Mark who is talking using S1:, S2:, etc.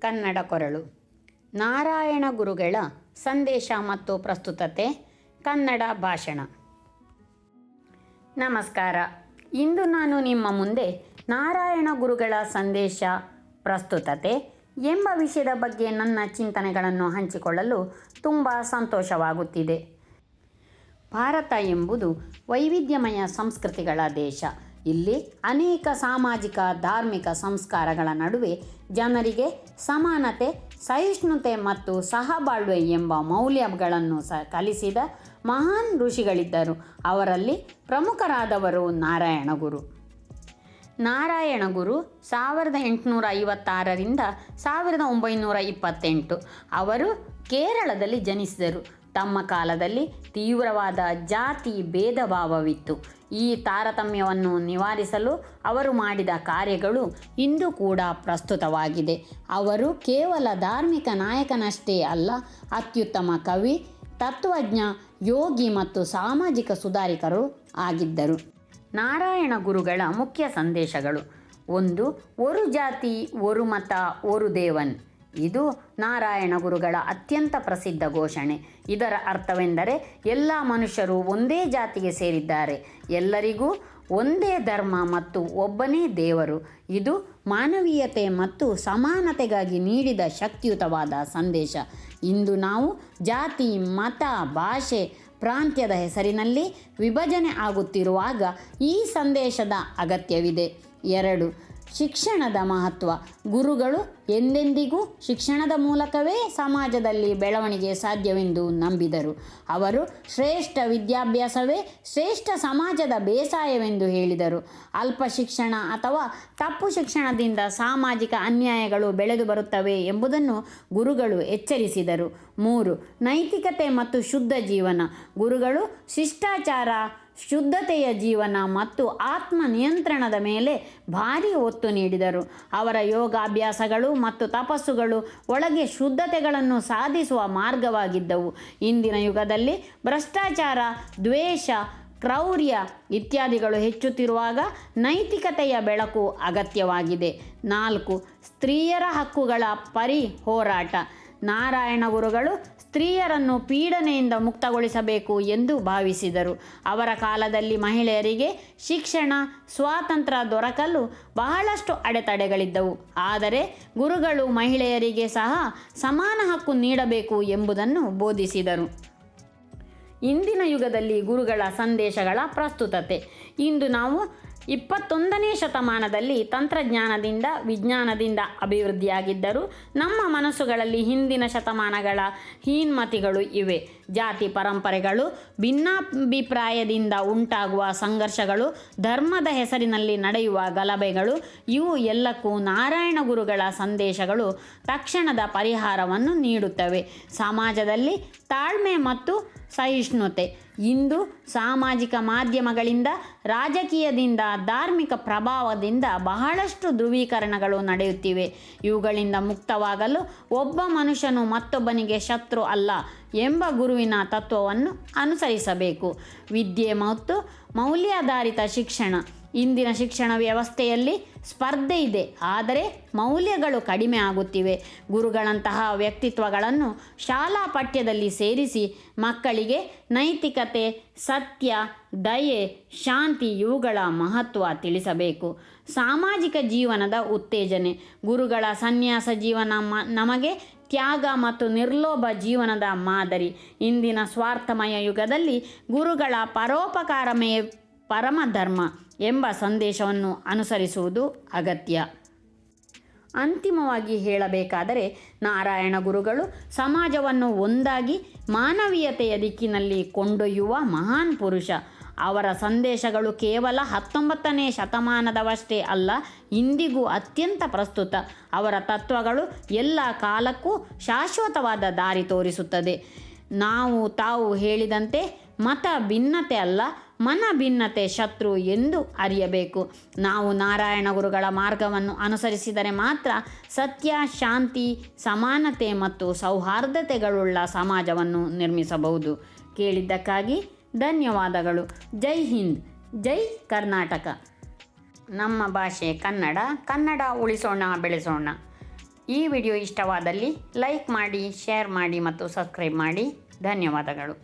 S1: ಕನ್ನಡ ಕೊರಳು. ನಾರಾಯಣ ಗುರುಗಳ ಸಂದೇಶ ಮತ್ತು ಪ್ರಸ್ತುತತೆ, ಕನ್ನಡ ಭಾಷಣ. ನಮಸ್ಕಾರ. ಇಂದು ನಾನು ನಿಮ್ಮ ಮುಂದೆ ನಾರಾಯಣ ಗುರುಗಳ ಸಂದೇಶ, ಪ್ರಸ್ತುತತೆ ಎಂಬ ವಿಷಯದ ಬಗ್ಗೆ ನನ್ನ ಚಿಂತನೆಗಳನ್ನು ಹಂಚಿಕೊಳ್ಳಲು ತುಂಬ ಸಂತೋಷವಾಗುತ್ತಿದೆ. ಭಾರತ ಎಂಬುದು ವೈವಿಧ್ಯಮಯ ಸಂಸ್ಕೃತಿಗಳ ದೇಶ. ಇಲ್ಲಿ ಅನೇಕ ಸಾಮಾಜಿಕ, ಧಾರ್ಮಿಕ ಸಂಸ್ಕಾರಗಳ ನಡುವೆ ಜನರಿಗೆ ಸಮಾನತೆ, ಸಹಿಷ್ಣುತೆ ಮತ್ತು ಸಹಬಾಳ್ವೆ ಎಂಬ ಮೌಲ್ಯಗಳನ್ನು ಸ ಕಲಿಸಿದ ಮಹಾನ್ ಋಷಿಗಳಿದ್ದರು. ಅವರಲ್ಲಿ ಪ್ರಮುಖರಾದವರು ನಾರಾಯಣ ಗುರು. ನಾರಾಯಣ ಗುರು ಸಾವಿರದ ಎಂಟುನೂರ ಐವತ್ತಾರರಿಂದ ಸಾವಿರದ ಒಂಬೈನೂರ ಇಪ್ಪತ್ತೆಂಟು. ಅವರು ಕೇರಳದಲ್ಲಿ ಜನಿಸಿದರು. ತಮ್ಮ ಕಾಲದಲ್ಲಿ ತೀವ್ರವಾದ ಜಾತಿ ಭೇದ ಭಾವವಿತ್ತು ಈ ತಾರತಮ್ಯವನ್ನು ನಿವಾರಿಸಲು ಅವರು ಮಾಡಿದ ಕಾರ್ಯಗಳು ಇಂದು ಕೂಡ ಪ್ರಸ್ತುತವಾಗಿದೆ. ಅವರು ಕೇವಲ ಧಾರ್ಮಿಕ ನಾಯಕನಷ್ಟೇ ಅಲ್ಲ, ಅತ್ಯುತ್ತಮ ಕವಿ, ತತ್ವಜ್ಞ, ಯೋಗಿ ಮತ್ತು ಸಾಮಾಜಿಕ ಸುಧಾರಿಕರು ಆಗಿದ್ದರು. ನಾರಾಯಣ ಗುರುಗಳ ಮುಖ್ಯ ಸಂದೇಶಗಳು. ಒಂದು ಒರು ಜಾತಿ ಒರು ಮತ ಒರು ದೇವನ್. ಇದು ನಾರಾಯಣ ಗುರುಗಳ ಅತ್ಯಂತ ಪ್ರಸಿದ್ಧ ಘೋಷಣೆ. ಇದರ ಅರ್ಥವೆಂದರೆ ಎಲ್ಲ ಮನುಷ್ಯರು ಒಂದೇ ಜಾತಿಗೆ ಸೇರಿದ್ದಾರೆ. ಎಲ್ಲರಿಗೂ ಒಂದೇ ಧರ್ಮ ಮತ್ತು ಒಬ್ಬನೇ ದೇವರು. ಇದು ಮಾನವೀಯತೆ ಮತ್ತು ಸಮಾನತೆಗಾಗಿ ನೀಡಿದ ಶಕ್ತಿಯುತವಾದ ಸಂದೇಶ. ಇಂದು ನಾವು ಜಾತಿ, ಮತ, ಭಾಷೆ, ಪ್ರಾಂತ್ಯದ ಹೆಸರಿನಲ್ಲಿ ವಿಭಜನೆ ಆಗುತ್ತಿರುವಾಗ ಈ ಸಂದೇಶದ ಅಗತ್ಯವಿದೆ. ಎರಡು ಶಿಕ್ಷಣದ ಮಹತ್ವ. ಗುರುಗಳು ಎಂದೆಂದಿಗೂ ಶಿಕ್ಷಣದ ಮೂಲಕವೇ ಸಮಾಜದಲ್ಲಿ ಬೆಳವಣಿಗೆ ಸಾಧ್ಯವೆಂದು ನಂಬಿದರು. ಅವರು, ಶ್ರೇಷ್ಠ ವಿದ್ಯಾಭ್ಯಾಸವೇ ಶ್ರೇಷ್ಠ ಸಮಾಜದ ಬೇಸಾಯವೆಂದು ಹೇಳಿದರು. ಅಲ್ಪ ಶಿಕ್ಷಣ ಅಥವಾ ತಪ್ಪು ಶಿಕ್ಷಣದಿಂದ ಸಾಮಾಜಿಕ ಅನ್ಯಾಯಗಳು ಬೆಳೆದು ಬರುತ್ತವೆ ಎಂಬುದನ್ನು ಗುರುಗಳು ಎಚ್ಚರಿಸಿದರು. ಮೂರು, ನೈತಿಕತೆ ಮತ್ತು ಶುದ್ಧ ಜೀವನ. ಗುರುಗಳು ಶಿಷ್ಟಾಚಾರ ಶುದ್ಧತೆಯ ಜೀವನ ಮತ್ತು ಆತ್ಮ ನಿಯಂತ್ರಣದ ಮೇಲೆ ಭಾರಿ ಒತ್ತು ನೀಡಿದರು. ಅವರ ಯೋಗಾಭ್ಯಾಸಗಳು ಮತ್ತು ತಪಸ್ಸುಗಳು ಒಳಗೆ ಶುದ್ಧತೆಗಳನ್ನು ಸಾಧಿಸುವ ಮಾರ್ಗವಾಗಿದ್ದವು. ಇಂದಿನ ಯುಗದಲ್ಲಿ ಭ್ರಷ್ಟಾಚಾರ, ದ್ವೇಷ, ಕ್ರೌರ್ಯ ಇತ್ಯಾದಿಗಳು ಹೆಚ್ಚುತ್ತಿರುವಾಗ ನೈತಿಕತೆಯ ಬೆಳಕು ಅಗತ್ಯವಾಗಿದೆ. ನಾಲ್ಕು, ಸ್ತ್ರೀಯರ ಹಕ್ಕುಗಳ ಪರಿ ಹೋರಾಟ ನಾರಾಯಣ ಗುರುಗಳು ಸ್ತ್ರೀಯರನ್ನು ಪೀಡನೆಯಿಂದ ಮುಕ್ತಗೊಳಿಸಬೇಕು ಎಂದು ಭಾವಿಸಿದರು. ಅವರ ಕಾಲದಲ್ಲಿ ಮಹಿಳೆಯರಿಗೆ ಶಿಕ್ಷಣ, ಸ್ವಾತಂತ್ರ್ಯ ದೊರಕಲು ಬಹಳಷ್ಟು ಅಡೆತಡೆಗಳಿದ್ದವು. ಆದರೆ ಗುರುಗಳು ಮಹಿಳೆಯರಿಗೆ ಸಹ ಸಮಾನ ಹಕ್ಕು ನೀಡಬೇಕು ಎಂಬುದನ್ನು ಬೋಧಿಸಿದರು. ಇಂದಿನ ಯುಗದಲ್ಲಿ ಗುರುಗಳ ಸಂದೇಶಗಳ ಪ್ರಸ್ತುತತೆ. ಇಂದು ನಾವು ಇಪ್ಪತ್ತೊಂದನೇ ಶತಮಾನದಲ್ಲಿ ತಂತ್ರಜ್ಞಾನದಿಂದ ವಿಜ್ಞಾನದಿಂದ ಅಭಿವೃದ್ಧಿಯಾಗಿದ್ದರೂ ನಮ್ಮ ಮನಸ್ಸುಗಳಲ್ಲಿ ಹಿಂದಿನ ಶತಮಾನಗಳ ಹೀನ್ಮತಿಗಳು ಇವೆ. ಜಾತಿ ಪರಂಪರೆಗಳು, ಭಿನ್ನಾಭಿಪ್ರಾಯದಿಂದ ಉಂಟಾಗುವ ಸಂಘರ್ಷಗಳು, ಧರ್ಮದ ಹೆಸರಿನಲ್ಲಿ ನಡೆಯುವ ಗಲಭೆಗಳು, ಇವು ಎಲ್ಲಕ್ಕೂ ನಾರಾಯಣ ಗುರುಗಳ ಸಂದೇಶಗಳು ತಕ್ಷಣದ ಪರಿಹಾರವನ್ನು ನೀಡುತ್ತವೆ. ಸಮಾಜದಲ್ಲಿ ತಾಳ್ಮೆ ಮತ್ತು ಸಹಿಷ್ಣುತೆ ಇಂದು ಸಾಮಾಜಿಕ ಮಾಧ್ಯಮಗಳಿಂದ, ರಾಜಕೀಯದಿಂದ, ಧಾರ್ಮಿಕ ಪ್ರಭಾವದಿಂದ ಬಹಳಷ್ಟು ಧ್ರುವೀಕರಣಗಳು ನಡೆಯುತ್ತಿವೆ. ಇವುಗಳಿಂದ ಮುಕ್ತವಾಗಲು ಒಬ್ಬ ಮನುಷ್ಯನು ಮತ್ತೊಬ್ಬನಿಗೆ ಶತ್ರು ಅಲ್ಲ ಎಂಬ ಗುರುವಿನ ತತ್ವವನ್ನು ಅನುಸರಿಸಬೇಕು. ವಿದ್ಯೆ ಮತ್ತು ಮೌಲ್ಯಾಧಾರಿತ ಶಿಕ್ಷಣ. ಇಂದಿನ ಶಿಕ್ಷಣ ವ್ಯವಸ್ಥೆಯಲ್ಲಿ ಸ್ಪರ್ಧೆ ಇದೆ. ಆದರೆ ಮೌಲ್ಯಗಳು ಕಡಿಮೆ ಆಗುತ್ತಿವೆ. ಗುರುಗಳಂತಹ ವ್ಯಕ್ತಿತ್ವಗಳನ್ನು ಶಾಲಾ ಪಠ್ಯದಲ್ಲಿ ಸೇರಿಸಿ ಮಕ್ಕಳಿಗೆ ನೈತಿಕತೆ, ಸತ್ಯ, ದಯೆ, ಶಾಂತಿ ಇವುಗಳ ಮಹತ್ವ ತಿಳಿಸಬೇಕು. ಸಾಮಾಜಿಕ ಜೀವನದ ಉತ್ತೇಜನೆ. ಗುರುಗಳ ಸನ್ಯಾಸ ಜೀವನ ಮ, ನಮಗೆ ತ್ಯಾಗ ಮತ್ತು ನಿರ್ಲೋಭ ಜೀವನದ ಮಾದರಿ. ಇಂದಿನ ಸ್ವಾರ್ಥಮಯ ಯುಗದಲ್ಲಿ ಗುರುಗಳ ಪರೋಪಕಾರಮೇ ಪರಮಧರ್ಮ ಎಂಬ ಸಂದೇಶವನ್ನು ಅನುಸರಿಸುವುದು ಅಗತ್ಯ. ಅಂತಿಮವಾಗಿ ಹೇಳಬೇಕಾದರೆ ನಾರಾಯಣ ಗುರುಗಳು ಸಮಾಜವನ್ನು ಒಂದಾಗಿ ಮಾನವೀಯತೆಯ ದಿಕ್ಕಿನಲ್ಲಿ ಕೊಂಡೊಯ್ಯುವ ಮಹಾನ್ ಪುರುಷ. ಅವರ ಸಂದೇಶಗಳು ಕೇವಲ ಹತ್ತೊಂಬತ್ತನೇ ಶತಮಾನದವಷ್ಟೇ ಅಲ್ಲ, ಇಂದಿಗೂ ಅತ್ಯಂತ ಪ್ರಸ್ತುತ. ಅವರ ತತ್ವಗಳು ಎಲ್ಲ ಕಾಲಕ್ಕೂ ಶಾಶ್ವತವಾದ ದಾರಿ ತೋರಿಸುತ್ತದೆ. ನಾವು ತಾವು ಹೇಳಿದಂತೆ ಮತ ಭಿನ್ನತೆ ಅಲ್ಲ, ಮನ ಭಿನ್ನತೆ ಶತ್ರು ಎಂದು ಅರಿಯಬೇಕು. ನಾವು ನಾರಾಯಣ ಗುರುಗಳ ಮಾರ್ಗವನ್ನು ಅನುಸರಿಸಿದರೆ ಮಾತ್ರ ಸತ್ಯ, ಶಾಂತಿ, ಸಮಾನತೆ ಮತ್ತು ಸೌಹಾರ್ದತೆಗಳುಳ್ಳ ಸಮಾಜವನ್ನು ನಿರ್ಮಿಸಬಹುದು. ಕೇಳಿದ್ದಕ್ಕಾಗಿ ಧನ್ಯವಾದಗಳು. ಜೈ ಹಿಂದ್, ಜೈ ಕರ್ನಾಟಕ. ನಮ್ಮ ಭಾಷೆ ಕನ್ನಡ ಕನ್ನಡ ಉಳಿಸೋಣ, ಬೆಳೆಸೋಣ. ಈ ವಿಡಿಯೋ ಇಷ್ಟವಾದಲ್ಲಿ ಲೈಕ್ ಮಾಡಿ, ಶೇರ್ ಮಾಡಿ ಮತ್ತು ಸಬ್ಸ್ಕ್ರೈಬ್ ಮಾಡಿ. ಧನ್ಯವಾದಗಳು.